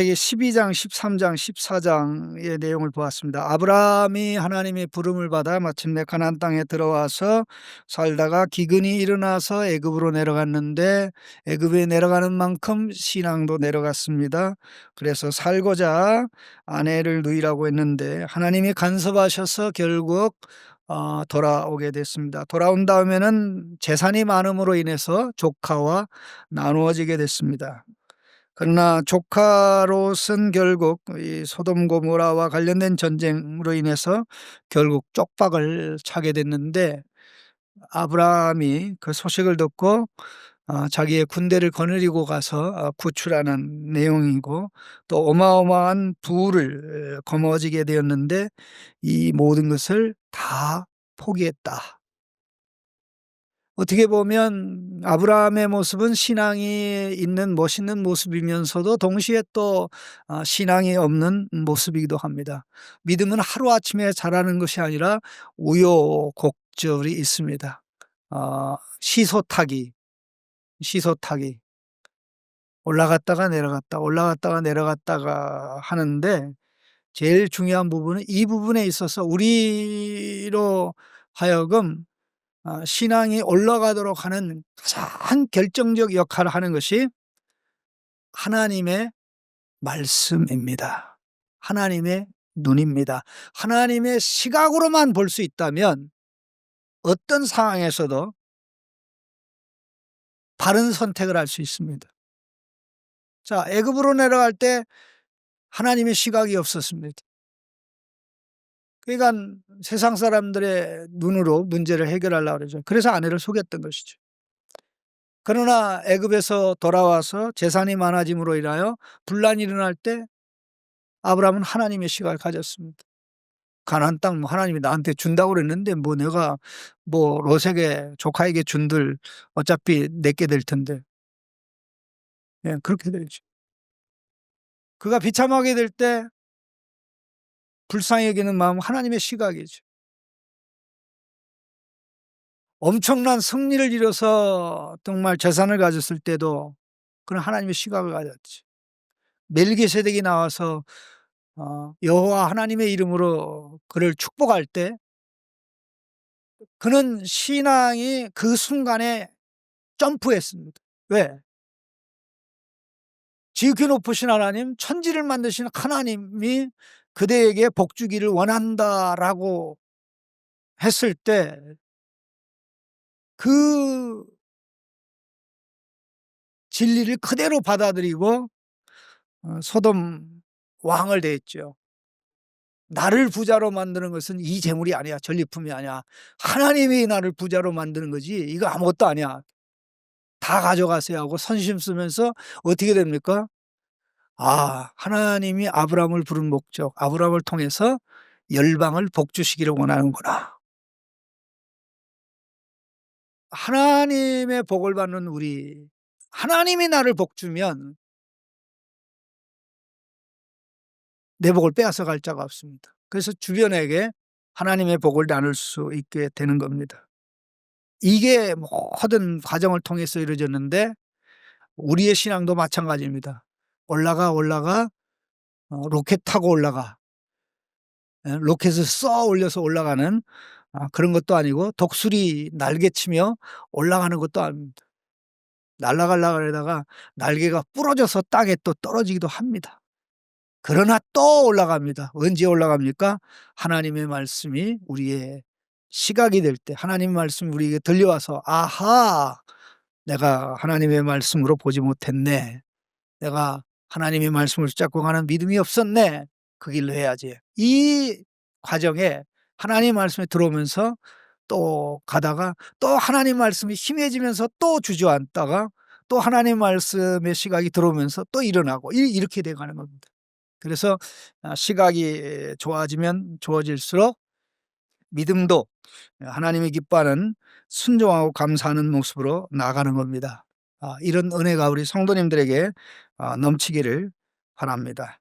이게 12장, 13장, 14장의 내용을 보았습니다. 아브라함이 하나님의 부름을 받아 마침내 가나안 땅에 들어와서 살다가 기근이 일어나서 애굽으로 내려갔는데 애굽에 내려가는 만큼 신앙도 내려갔습니다. 그래서 살고자 아내를 누이라고 했는데 하나님이 간섭하셔서 결국 어, 돌아오게 됐습니다. 돌아온 다음에는 재산이 많음으로 인해서 조카와 나누어지게 됐습니다. 그러나 조카 롯은 결국 이 소돔 고모라와 관련된 전쟁으로 인해서 결국 쪽박을 차게 됐는데 아브라함이 그 소식을 듣고 어, 자기의 군대를 거느리고 가서 어, 구출하는 내용이고 또 어마어마한 부를 거머쥐게 되었는데 이 모든 것을 다 포기했다. 어떻게 보면 아브라함의 모습은 신앙이 있는 멋있는 모습이면서도 동시에 또 아, 신앙이 없는 모습이기도 합니다. 믿음은 하루아침에 자라는 것이 아니라 우여곡절이 있습니다. 어, 시소타기, 시소타기. 올라갔다가 내려갔다, 올라갔다가 내려갔다가 하는데 제일 중요한 부분은 이 부분에 있어서 우리로 하여금 아, 신앙이 올라가도록 하는 가장 결정적 역할을 하는 것이 하나님의 말씀입니다. 하나님의 눈입니다. 하나님의 시각으로만 볼 수 있다면 어떤 상황에서도 바른 선택을 할 수 있습니다. 자, 애굽으로 내려갈 때 하나님의 시각이 없었습니다. 그러니까 세상 사람들의 눈으로 문제를 해결하려고 그러죠. 그래서 아내를 속였던 것이죠. 그러나 애굽에서 돌아와서 재산이 많아짐으로 인하여 분란이 일어날 때 아브라함은 하나님의 시각을 가졌습니다. 가나안 땅뭐 하나님이 나한테 준다고 그랬는데 뭐 내가 뭐 로색의 조카에게 준들 어차피 내게 될 텐데. 예, 그렇게 되죠. 그가 비참하게 될 때 불쌍히 여기는 마음 하나님의 시각이죠. 엄청난 승리를 이뤄서 정말 재산을 가졌을 때도 그는 하나님의 시각을 가졌지. 멜기세덱이 나와서 어, 여호와 하나님의 이름으로 그를 축복할 때 그는 신앙이 그 순간에 점프했습니다. 왜? 지극히 높으신 하나님, 천지를 만드신 하나님이 그대에게 복 주기를 원한다라고 했을 때 그 진리를 그대로 받아들이고 어, 소돔 왕을 대했죠. 나를 부자로 만드는 것은 이 재물이 아니야. 전리품이 아니야. 하나님이 나를 부자로 만드는 거지. 이거 아무것도 아니야. 다 가져가세요 하고 선심 쓰면서 어떻게 됩니까? 아, 하나님이 아브라함을 부른 목적, 아브라함을 통해서 열방을 복주시기를 원하는구나. 하나님의 복을 받는 우리, 하나님이 나를 복주면 내 복을 빼앗아 갈 자가 없습니다. 그래서 주변에게 하나님의 복을 나눌 수 있게 되는 겁니다. 이게 모든 과정을 통해서 이루어졌는데 우리의 신앙도 마찬가지입니다. 올라가 올라가 어, 로켓 타고 올라가 예, 로켓을 써 올려서 올라가는 아, 그런 것도 아니고 독수리 날개치며 올라가는 것도 아닙니다. 날아가려고 그러다가 날개가 부러져서 땅에 또 떨어지기도 합니다. 그러나 또 올라갑니다. 언제 올라갑니까? 하나님의 말씀이 우리의 시각이 될 때, 하나님의 말씀이 우리에게 들려와서, 아하! 내가 하나님의 말씀으로 보지 못했네. 내가 하나님의 말씀을 붙잡고 가는 믿음이 없었네. 그 길로 해야지. 이 과정에 하나님 말씀에 들어오면서 또 가다가 또 하나님 말씀이 심해지면서 또 주저앉다가 또 하나님 말씀의 시각이 들어오면서 또 일어나고 이렇게 돼가는 겁니다. 그래서 아, 시각이 좋아지면 좋아질수록 믿음도 하나님이 기뻐하는 순종하고 감사하는 모습으로 나가는 겁니다. 아, 이런 은혜가 우리 성도님들에게 아, 넘치기를 바랍니다.